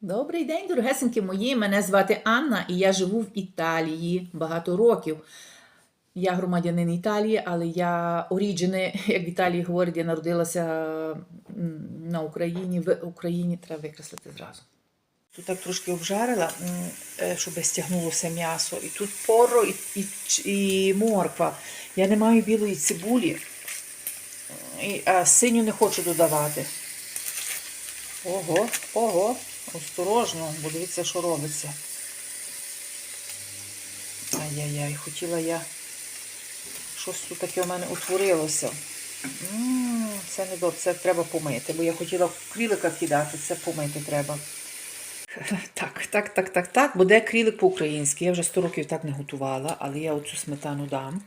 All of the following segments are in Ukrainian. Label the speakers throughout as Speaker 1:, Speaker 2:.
Speaker 1: Добрий день, дорогесеньки мої. Мене звати Анна і я живу в Італії багато років. Я громадянин Італії, але я оріджини, як в Італії говорять, я народилася на Україні. В Україні треба викреслити зразу. Тут так трошки обжарила, е, щоб стягнулося м'ясо. І тут поро, і, і, і морква. Я не маю білої цибулі, а синю не хочу додавати. Ого, ого, осторожно, бо дивіться, що робиться. Ай-яй-яй, хотіла я. Щось тут таке у мене утворилося. Це не добре, це треба помити, бо я хотіла крілика кидати, це помити треба. Так, так, так, так, так. Буде крілик по-українськи. Я вже 100 років так не готувала, але я оцю сметану дам.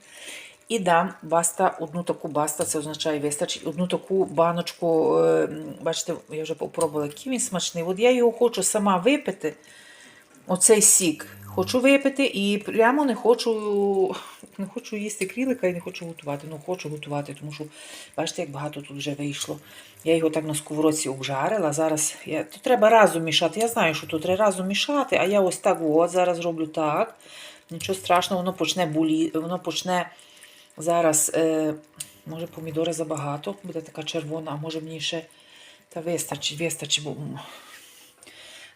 Speaker 1: І дам баста, одну таку баста, це означає вистачить, одну таку баночку. е, Бачите, я вже попробувала, який він смачний. От я його хочу сама випити, оцей сік. Хочу випити і прямо не хочу, не хочу їсти крілика і не хочу готувати. Ну, хочу готувати, тому що бачите, як багато тут вже вийшло. Я його так на сковородці обжарила. Зараз я, то треба разом мішати. Я знаю, що тут треба разом мішати, а я ось так от зараз роблю так. Нічого страшного, воно почне булі, воно почне зараз, е, може, помідори забагато, буде така червона, а може мені ще та вистачить, вистачить, бо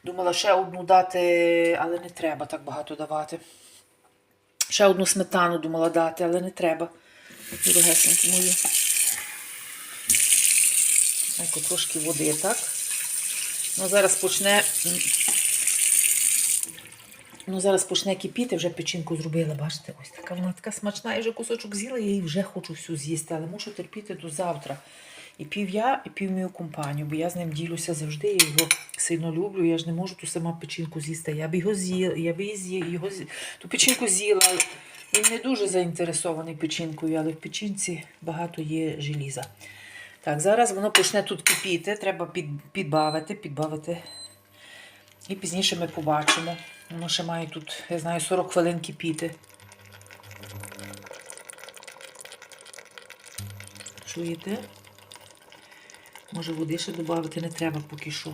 Speaker 1: думала ще одну дати, але не треба так багато давати. Ще одну сметану думала дати, але не треба. Дорогесенькі мої. Ось трошки води, так? Ну, зараз почне. Ну, зараз почне кипіти, вже печінку зробила, бачите, ось така вона така смачна. Я вже кусочок з'їла, я її вже хочу всю з'їсти, але мушу терпіти до завтра. І пів я, і пів мою компанію, бо я з ним ділюся завжди, я його сильно люблю, я ж не можу ту сама печінку з'їсти. Я б його з'їла, я б її з'їла, його з'їла. Ту печінку з'їла. Він не дуже заінтересований печінкою, але в печінці багато є желіза. Так, зараз воно почне тут кипіти, треба під, підбавити, підбавити. І пізніше ми побачимо. Воно ще має тут, я знаю, 40 хвилин кипіти. Чуєте? Може води ще додати не треба поки що.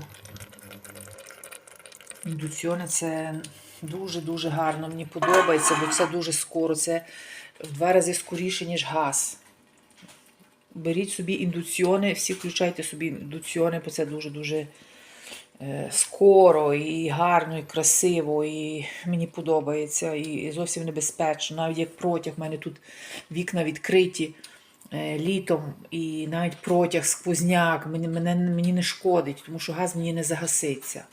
Speaker 1: Індуціоне це дуже-дуже гарно. Мені подобається, бо це дуже скоро. Це в два рази скоріше, ніж газ. Беріть собі індуціони, всі включайте собі індуціони, бо це дуже-дуже скоро, і гарно, і красиво, і мені подобається, і зовсім небезпечно. Навіть як протяг, в мене тут вікна відкриті е, літом, і навіть протяг, сквозняк, мені, мене, мені не шкодить, тому що газ мені не загаситься.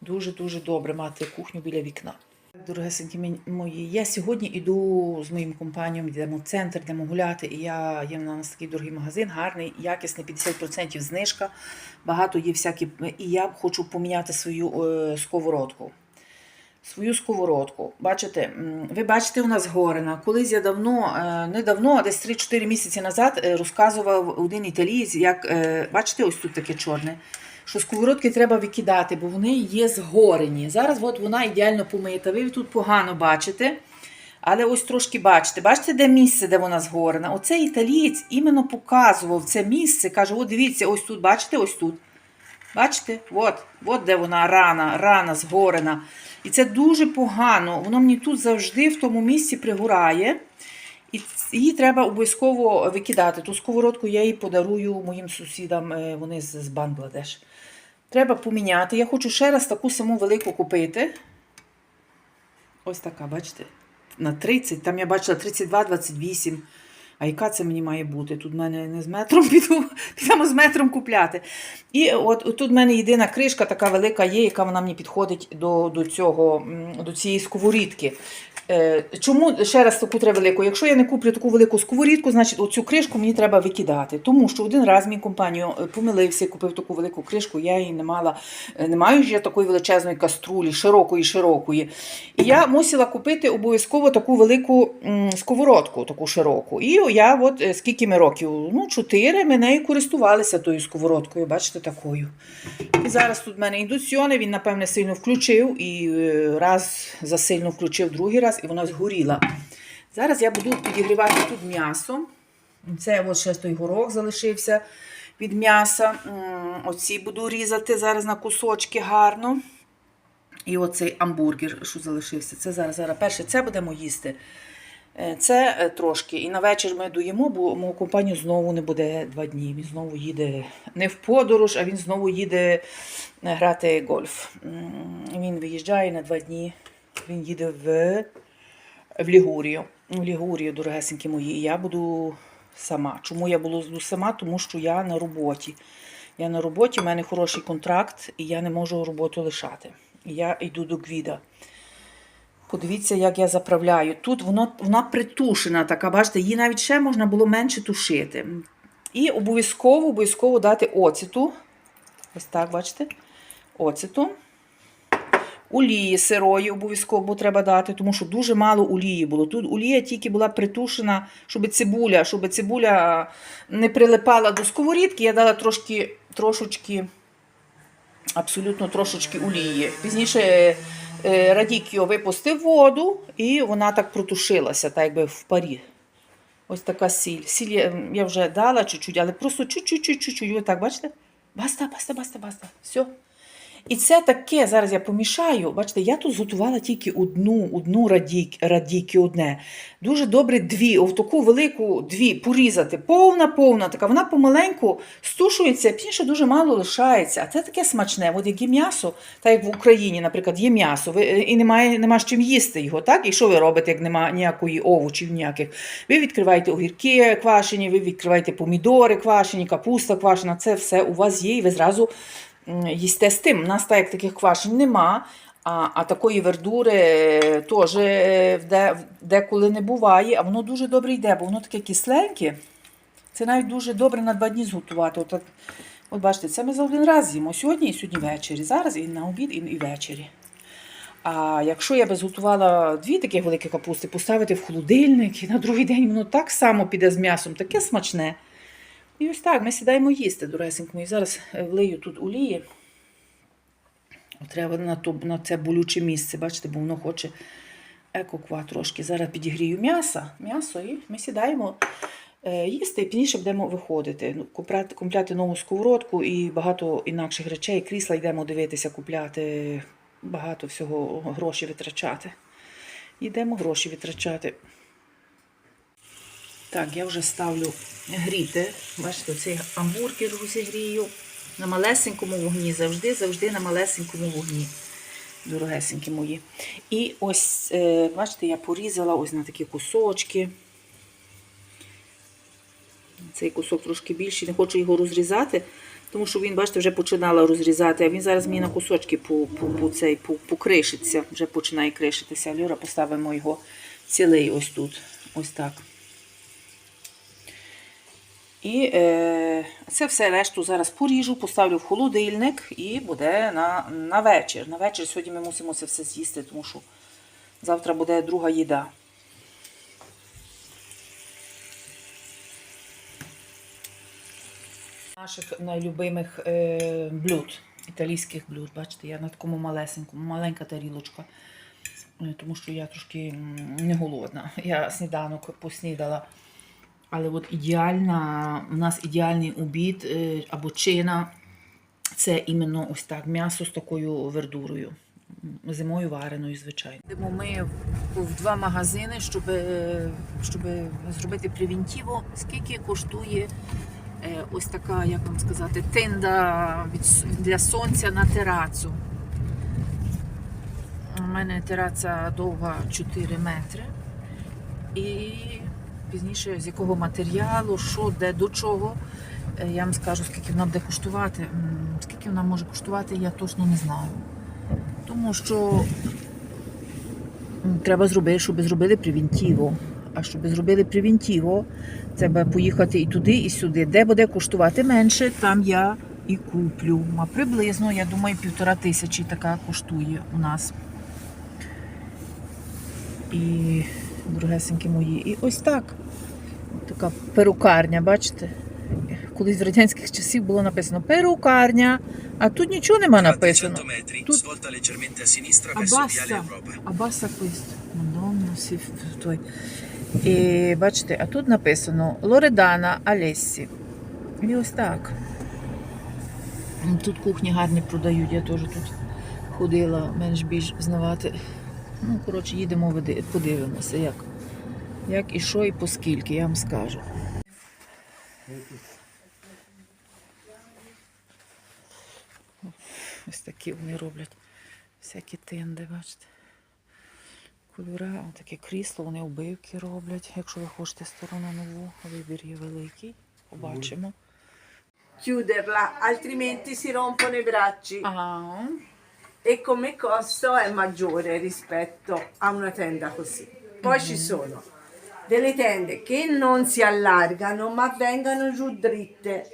Speaker 1: Дуже-дуже добре мати кухню біля вікна. Дорогесенькі мої, я сьогодні йду з моїм компанієм, йдемо в центр, йдемо гуляти. І я є в нас такий дорогий магазин, гарний, якісний, 50% знижка. Багато є всякі. І я хочу поміняти свою е, сковородку. Свою сковородку. Бачите, ви бачите, у нас горена. Колись я давно, е, не давно, а десь 3-4 місяці назад е, розказував один італієць, як е, бачите, ось тут таке чорне. Що сковородки треба викидати, бо вони є згорені. Зараз от вона ідеально помита. Ви тут погано бачите. Але ось трошки бачите, бачите, де місце, де вона згорена? Оцей італієць іменно показував це місце. Каже: от дивіться, ось тут, бачите, ось тут. Бачите? От, от де вона рана, рана згорена. І це дуже погано. Воно мені тут завжди в тому місці пригорає. І її треба обов'язково викидати. Ту сковородку я її подарую моїм сусідам, е, вони з Бангладеш. Треба поміняти. Я хочу ще раз таку саму велику купити. Ось така, бачите? На 30, там я бачила 32-28. А яка це мені має бути? Тут в мене не з метром піду, підемо з метром купляти. І от, от тут в мене єдина кришка така велика є, яка вона мені підходить до, до, цього, до цієї сковорідки. Е, Чому ще раз таку треба велику? Якщо я не куплю таку велику сковорідку, значить оцю кришку мені треба викидати. Тому що один раз мій компанію е, помилився і купив таку велику кришку, я її не мала, е, не маю ж я такої величезної каструлі, широкої, широкої. І я мусила купити обов'язково таку велику сковородку, таку широку. І я от скільки ми років? Ну, чотири ми нею користувалися тою сковородкою, бачите, такою. І зараз тут в мене індуціони, він, напевне, сильно включив і раз засильно включив другий раз, і вона згоріла. Зараз я буду підігрівати тут м'ясо. Це от ще той горох залишився від м'яса. Оці буду різати зараз на кусочки гарно. І оцей амбургер, що залишився. Це зараз, зараз перше, це будемо їсти. Е, Це е, трошки. І на вечір ми доїмо, бо мого компанію знову не буде два дні. Він знову їде не в подорож, а він знову їде е, грати гольф. Він виїжджає на два дні. Він їде в, в Лігурію. В Лігурію, дорогесенькі мої. Я буду сама. Чому я буду сама? Тому що я на роботі. Я на роботі, в мене хороший контракт, і я не можу роботу лишати. Я йду до Гвіда. Подивіться, як я заправляю. Тут воно, вона притушена, така, бачите, її навіть ще можна було менше тушити. І обов'язково обов'язково дати оцету. Ось так, бачите? Оцету. Олії сирої обов'язково бо треба дати, тому що дуже мало олії було. Тут олія тільки була притушена, щоб цибуля, щоб цибуля не прилипала до сковорідки. Я дала трошки, трошечки, абсолютно трошечки олії. Пізніше е, Радікіо випустив воду, і вона так протушилася, так якби в парі. Ось така сіль. Сіль я, вже дала чуть-чуть, але просто чуть-чуть, чуть-чуть. Ви так, бачите? Баста, баста, баста, баста. Все. І це таке, зараз я помішаю. Бачите, я тут зготувала тільки одну, одну радік, радіки одне. Дуже добре дві, в таку велику дві порізати. Повна, повна така. Вона помаленьку стушується, пізніше дуже мало лишається. А це таке смачне. От як є м'ясо, так як в Україні, наприклад, є м'ясо, ви, і немає, нема з чим їсти його, так? І що ви робите, як немає ніякої овочів ніяких? Ви відкриваєте огірки квашені, ви відкриваєте помідори квашені, капуста квашена. Це все у вас є, і ви зразу їсте з тим. У нас так як таких квашень нема. А, а такої вердури е, теж е, де, деколи не буває, а воно дуже добре йде, бо воно таке кисленьке. Це навіть дуже добре на два дні зготувати. От, от бачите, це ми за один раз з'їмо сьогодні і сьогодні ввечері. Зараз і на обід, і, ввечері. А якщо я би зготувала дві такі великі капусти, поставити в холодильник, і на другий день воно так само піде з м'ясом, таке смачне. І ось так, ми сідаємо їсти, доресенько. І зараз е, влию тут олії. Треба на, то, на це болюче місце, бачите, бо воно хоче екоква трошки. Зараз підігрію м'ясо, м'ясо і ми сідаємо е, їсти і пізніше будемо виходити. Ну, купляти, купляти нову сковородку і багато інакших речей. Крісла йдемо дивитися, купляти, багато всього гроші витрачати. Йдемо гроші витрачати. Так, я вже ставлю гріти. Бачите, цей амбургер розігрію на малесенькому вогні. Завжди, завжди на малесенькому вогні. Дорогесенькі мої. І ось, е, бачите, я порізала ось на такі кусочки. Цей кусок трошки більший, не хочу його розрізати, тому що він, бачите, вже починала розрізати, а він зараз мені на кусочки по, по, по, цей, по, покришиться, вже починає кришитися. Люра, поставимо його цілий ось тут. Ось так. І е, це все решту зараз поріжу, поставлю в холодильник і буде на, на вечір. На вечір сьогодні ми мусимо це все з'їсти, тому що завтра буде друга їда. Наших найлюбимих е, блюд, італійських блюд. Бачите, я на такому малесенькому, маленька тарілочка. Е, Тому що я трошки не голодна. Я сніданок поснідала. Але от ідеальна, у нас ідеальний обід е, або чина це іменно ось так м'ясо з такою вердурою. Зимою вареною, звичайно. Ми в, два магазини, щоб, е, щоб зробити превентиво. Скільки коштує е, ось така, як вам сказати, тинда для сонця на терацу. У мене тераця довга 4 метри. І пізніше з якого матеріалу, що, де, до чого. Е, Я вам скажу, скільки вона буде коштувати. Скільки вона може коштувати, я точно не знаю. Тому що треба зробити, щоб зробили превентиво. А щоб зробили превентиво, треба поїхати і туди, і сюди. Де буде коштувати менше, там я і куплю. А приблизно, я думаю, півтора тисячі така коштує у нас. І дорогесенькі мої. І ось так. Така перукарня, бачите? Колись в радянських часів було написано перукарня, а тут нічого нема написано.
Speaker 2: 400 metri,
Speaker 1: Тут-
Speaker 2: svolta leggermente a sinistra
Speaker 1: А
Speaker 2: verso Viale
Speaker 1: баста,
Speaker 2: Europa.
Speaker 1: а баста questo. Madonna, sì, f- той. І бачите, а тут написано Лоредана Алессі. І ось так. Тут кухні гарні продають, я теж тут ходила менш більш знавати. Ну, коротше, їдемо, подивимося, як, як і що, і по скільки, я вам скажу. Ось такі вони роблять всякі тенди, бачите. Кольора, таке крісло, вони обивки роблять. Якщо ви хочете сторону нову, вибір є великий. Побачимо.
Speaker 2: chiuderla, altrimenti si rompono i bracci
Speaker 1: Ага.
Speaker 2: E come costo è maggiore rispetto a una tenda così. Poi ci sono delle tende che non si allargano ma vengono giù dritte,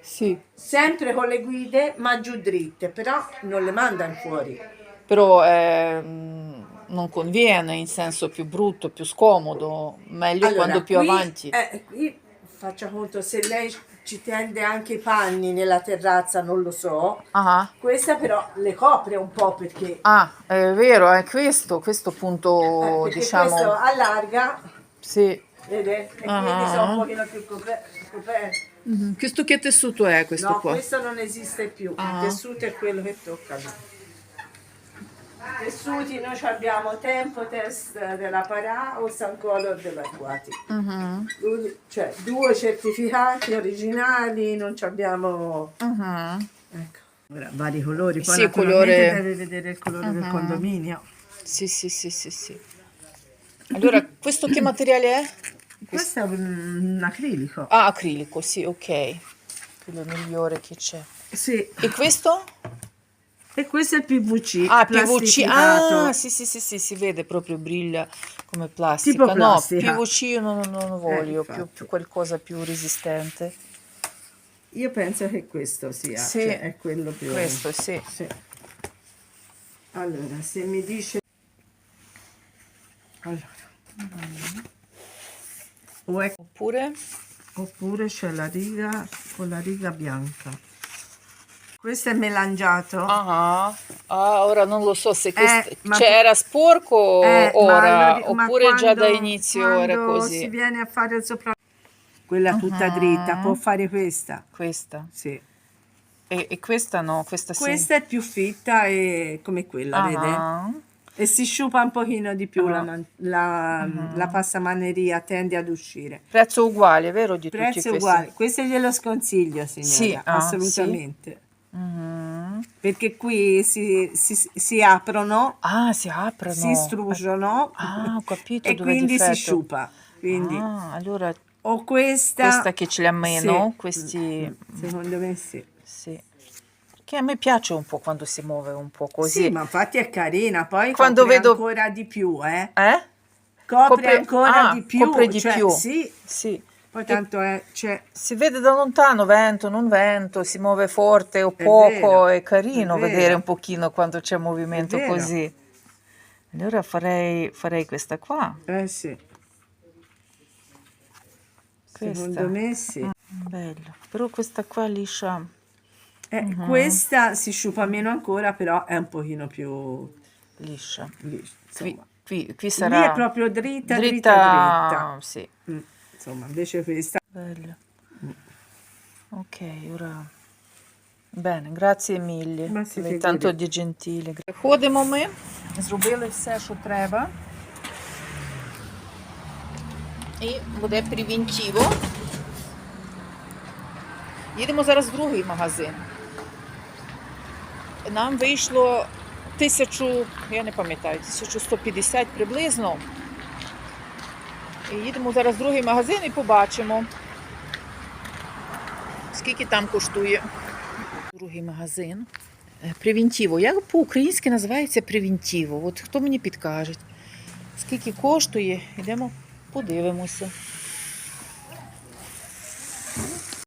Speaker 1: Sì.
Speaker 2: sempre con le guide ma giù dritte, però non le mandano fuori.
Speaker 1: Però ehm, non conviene in senso più brutto, più scomodo, meglio
Speaker 2: Allora,
Speaker 1: quando più
Speaker 2: qui-
Speaker 1: avanti.
Speaker 2: eh, qui faccia conto, se lei ci tende anche i panni nella terrazza, non lo so.
Speaker 1: Ah,
Speaker 2: Questa però le copre un po' perché,
Speaker 1: ah, è vero, è questo, questo punto,
Speaker 2: eh,
Speaker 1: diciamo,
Speaker 2: questo allarga,
Speaker 1: sì.
Speaker 2: vede? E
Speaker 1: Ah.
Speaker 2: quindi sono un pochino più coper- coperti.
Speaker 1: Mhm. Questo che tessuto è questo
Speaker 2: No,
Speaker 1: qua?
Speaker 2: questo non esiste più.
Speaker 1: Ah.
Speaker 2: Il tessuto è quello che tocca tessuti noi abbiamo tempo test della Parà o San Color dell'Acquati. Due- Cioè due certificati originali, non ci abbiamo
Speaker 1: Mhm.
Speaker 2: ecco. Ora, vari colori, poi
Speaker 1: Sì, colore-
Speaker 2: deve vedere il colore del condominio.
Speaker 1: Sì, sì, sì, sì, sì. Allora, questo che materiale è?
Speaker 2: Questo è un, un acrilico.
Speaker 1: Ah, acrilico, sì, ok. Quello migliore che c'è.
Speaker 2: Sì.
Speaker 1: E questo?
Speaker 2: E questo è il PVC.
Speaker 1: Ah, PVC. Ah, sì, sì, sì, sì, si vede proprio brilla come plastica.
Speaker 2: Tipo plastica.
Speaker 1: No, PVC io non, non lo voglio, più,
Speaker 2: infatti.
Speaker 1: più qualcosa più resistente.
Speaker 2: Io penso che questo sia,
Speaker 1: Sì.
Speaker 2: cioè, è quello più...
Speaker 1: Questo, sì.
Speaker 2: Sì. Allora, se mi dice... Allora. O è-
Speaker 1: Oppure?
Speaker 2: oppure c'è la riga con la riga bianca. Questo è melangiato.
Speaker 1: Ah, ah, ora non lo so se questo...
Speaker 2: ma-
Speaker 1: cioè, era sporco
Speaker 2: Eh,
Speaker 1: ora,
Speaker 2: lo- ma
Speaker 1: oppure già da
Speaker 2: quando-
Speaker 1: inizio era
Speaker 2: quando
Speaker 1: così.
Speaker 2: si viene a fare il sopra... Quella tutta dritta, può fare questa.
Speaker 1: Questa.
Speaker 2: Sì.
Speaker 1: E, e questa no, questa sì.
Speaker 2: Questa è più fitta e come quella, vede?
Speaker 1: Ah,
Speaker 2: E si sciupa un pochino di più la,
Speaker 1: Ah.
Speaker 2: man- la, la passamaneria, tende ad uscire.
Speaker 1: Prezzo uguale, vero? Di tutti
Speaker 2: Prezzo uguale, questo glielo sconsiglio signora,
Speaker 1: Sì,
Speaker 2: assolutamente.
Speaker 1: Mhm.
Speaker 2: Perché qui si, si- si aprono,
Speaker 1: Ah, si aprono.
Speaker 2: si strusciano
Speaker 1: Ah, capito
Speaker 2: e quindi si sciupa. Quindi
Speaker 1: Ah, allora
Speaker 2: o questa,
Speaker 1: questa che ce li ha meno,
Speaker 2: Sì.
Speaker 1: questi...
Speaker 2: secondo me sì.
Speaker 1: Sì. Che a me piace un po' quando si muove un po' così.
Speaker 2: Sì, ma infatti è carina, poi
Speaker 1: Quando
Speaker 2: copre
Speaker 1: vedo-
Speaker 2: ancora di più, eh?
Speaker 1: Eh?
Speaker 2: Copre, ancora
Speaker 1: ah,
Speaker 2: di più,
Speaker 1: copre di
Speaker 2: cioè,
Speaker 1: più.
Speaker 2: sì,
Speaker 1: Sì.
Speaker 2: Poi tanto è, cioè,
Speaker 1: Si vede da lontano vento, non vento, si muove forte o
Speaker 2: È
Speaker 1: poco,
Speaker 2: vero,
Speaker 1: è carino
Speaker 2: è
Speaker 1: vedere un pochino quando c'è movimento così. Allora farei, farei questa qua.
Speaker 2: eh sì,
Speaker 1: Questa.
Speaker 2: secondo me sì.
Speaker 1: Bello. Però questa qua liscia.
Speaker 2: Eh,
Speaker 1: Mhm.
Speaker 2: Questa si sciupa meno ancora, però è un pochino più
Speaker 1: liscia.
Speaker 2: liscia,
Speaker 1: Qui, qui, qui
Speaker 2: Lì
Speaker 1: sarà
Speaker 2: è proprio dritta, dritta,
Speaker 1: dritta.
Speaker 2: dritta.
Speaker 1: Sì,
Speaker 2: Mm, Insomma, invece questa
Speaker 1: bello. Ok, ora. Bene, grazie mille.
Speaker 2: Ma si
Speaker 1: Ви танто ді gentile. Ходимо ми, зробили все, що треба. І буде превентиво. Їдемо зараз в другий магазин. Нам вийшло тисячу, я не пам'ятаю, 1150 приблизно. Їдемо зараз в другий магазин і побачимо, скільки там коштує. Другий магазин. Е, Превентіво. Як по-українськи називається превентіво? От хто мені підкаже? Скільки коштує? Йдемо, подивимося.